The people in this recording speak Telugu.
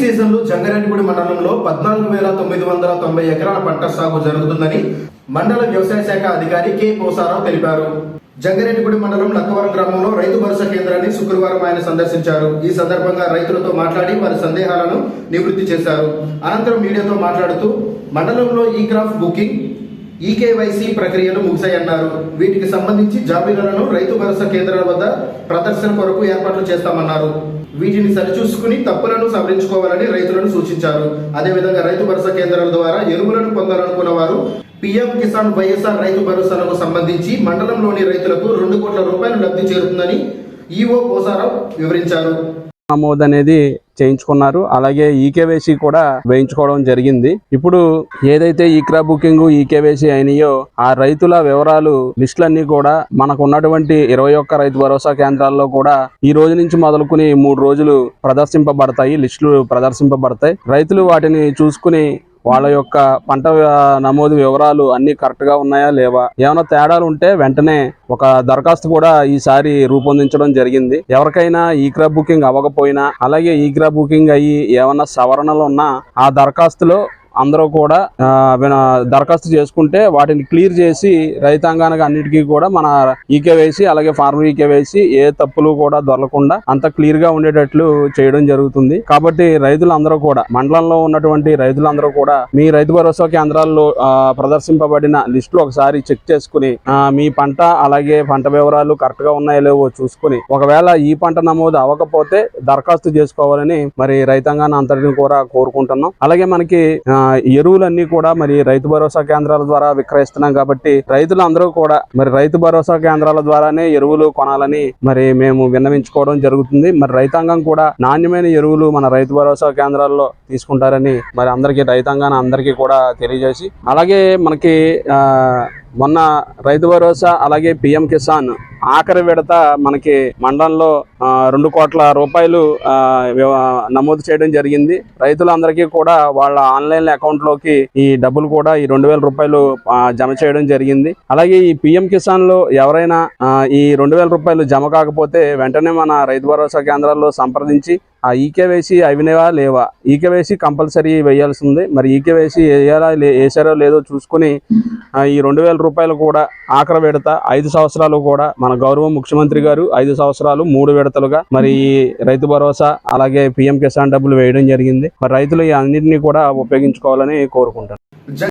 సీజన్లో జంగారెడ్డిగూడి మండలంలో పద్నాలుగు వేల తొమ్మిది వందల తొంభై ఎకరాల పంట సాగు జరుగుతుందని మండల వ్యవసాయ శాఖ అధికారి కె పోసారావు తెలిపారు. జంగారెడ్డిగూడి మండలం లక్కవరం గ్రామంలో రైతు భరోసా కేంద్రాన్ని శుక్రవారం ఆయన సందర్శించారు. ఈ సందర్భంగా రైతులతో మాట్లాడి వారి సందేహాలను నివృత్తి చేశారు. అనంతరం మీడియాతో మాట్లాడుతూ మండలంలో ఈ క్రాఫ్ బుకింగ్ ఈకేవైసీ ప్రక్రియలు ముగిశాయన్నారు. వీటికి సంబంధించి జాబితాలను రైతు భరోసా కేంద్రాల వద్ద ప్రదర్శన కొరకు ఏర్పాట్లు చేస్తామన్నారు. వీటిని సరిచూసుకుని తప్పులను సవరించుకోవాలని రైతులను సూచించారు. అదేవిధంగా రైతు భరోసా కేంద్రాల ద్వారా ఎరువులను పొందాలనుకున్న వారు పీఎం కిసాన్ వైఎస్ఆర్ రైతు భరోసాలకు సంబంధించి మండలంలోని రైతులకు రెండు కోట్ల రూపాయలు లబ్ధి చేరుతుందని ఈఓ పోసారావు వివరించారు. నమోదు అనేది చేయించుకున్నారు. అలాగే ఈకేవైసీ కూడా వేయించుకోవడం జరిగింది. ఇప్పుడు ఏదైతే ఈక్రా బుకింగ్ ఈకేవైసీ అయినాయో ఆ రైతుల వివరాలు లిస్టులన్నీ కూడా మనకు ఉన్నటువంటి ఇరవై ఒక్క రైతు భరోసా కేంద్రాల్లో కూడా ఈ రోజు నుంచి మొదలుకుని మూడు రోజులు ప్రదర్శింపబడతాయి. లిస్టులు ప్రదర్శింపబడతాయి. రైతులు వాటిని చూసుకుని వాళ్ళ యొక్క పంట నమోదు వివరాలు అన్ని కరెక్ట్గా ఉన్నాయా లేవా? ఏమైనా తేడాలు ఉంటే వెంటనే ఒక దరఖాస్తు కూడా ఈసారి రూపొందించడం జరిగింది. ఎవరికైనా ఈ క్రాప్ బుకింగ్ అవ్వకపోయినా అలాగే ఈ క్రాప్ బుకింగ్ అయ్యి ఏమైనా సవరణలు ఉన్నా ఆ దరఖాస్తులో అందరూ కూడా దరఖాస్తు చేసుకుంటే వాటిని క్లియర్ చేసి రైతాంగానికి అన్నిటికీ కూడా మన ఈకే వేసి అలాగే ఫార్మర్ ఈకే వేసి ఏ తప్పులు కూడా దొరకకుండా అంత క్లియర్గా ఉండేటట్లు చేయడం జరుగుతుంది. కాబట్టి రైతులందరూ కూడా మండలంలో ఉన్నటువంటి రైతులందరూ కూడా మీ రైతు భరోసా కేంద్రాల్లో ప్రదర్శింపబడిన లిస్టులు ఒకసారి చెక్ చేసుకుని మీ పంట అలాగే పంట వివరాలు కరెక్ట్గా ఉన్నాయో లేవో చూసుకుని ఒకవేళ ఈ పంట నమోదు అవ్వకపోతే దరఖాస్తు చేసుకోవాలని మరి రైతాంగాన్ని అంతటిని కూడా కోరుకుంటున్నాం. అలాగే మనకి ఆ, ఎరువులన్నీ కూడా మరి రైతు భరోసా కేంద్రాల ద్వారా విక్రయిస్తున్నాం కాబట్టి రైతులందరూ కూడా మరి రైతు భరోసా కేంద్రాల ద్వారానే ఎరువులు కొనాలని మరి మేము విన్నవించుకోవడం జరుగుతుంది. మరి రైతాంగం కూడా నాణ్యమైన ఎరువులు మన రైతు భరోసా కేంద్రాల్లో తీసుకుంటారని మరి అందరికీ రైతాంగాన్ని అందరికీ కూడా తెలియజేసి అలాగే మనకి మొన్న రైతు భరోసా అలాగే పిఎం కిసాన్ ఆఖరి విడత మనకి మండలంలో రెండు కోట్ల రూపాయలు నమోదు చేయడం జరిగింది. రైతులందరికీ కూడా వాళ్ళ ఆన్లైన్ అకౌంట్లోకి ఈ డబ్బులు కూడా ఈ రెండు వేల రూపాయలు జమ చేయడం జరిగింది. అలాగే ఈ పిఎం కిసాన్లో ఎవరైనా ఈ రెండు వేల రూపాయలు జమ కాకపోతే వెంటనే మన రైతు భరోసా కేంద్రాల్లో సంప్రదించి ఆ ఈకేవైసీ అవినవా లేవా? ఈకేవైసీ కంపల్సరీ వేయాల్సింది. మరి ఈకేవైసీ వేయాలా లే- వేసారో లేదో చూసుకుని ఈ రెండు వేల రూపాయలు కూడా ఆఖరి విడత ఐదు సంవత్సరాలు కూడా మన గౌరవ ముఖ్యమంత్రి గారు ఐదు సంవత్సరాలు మూడు విడతలుగా మరి రైతు భరోసా అలాగే పిఎం కిసాన్ డబ్బులు వేయడం జరిగింది. మరి రైతులు ఈ అన్నింటినీ కూడా ఉపయోగించుకోవాలని కోరుకుంటాను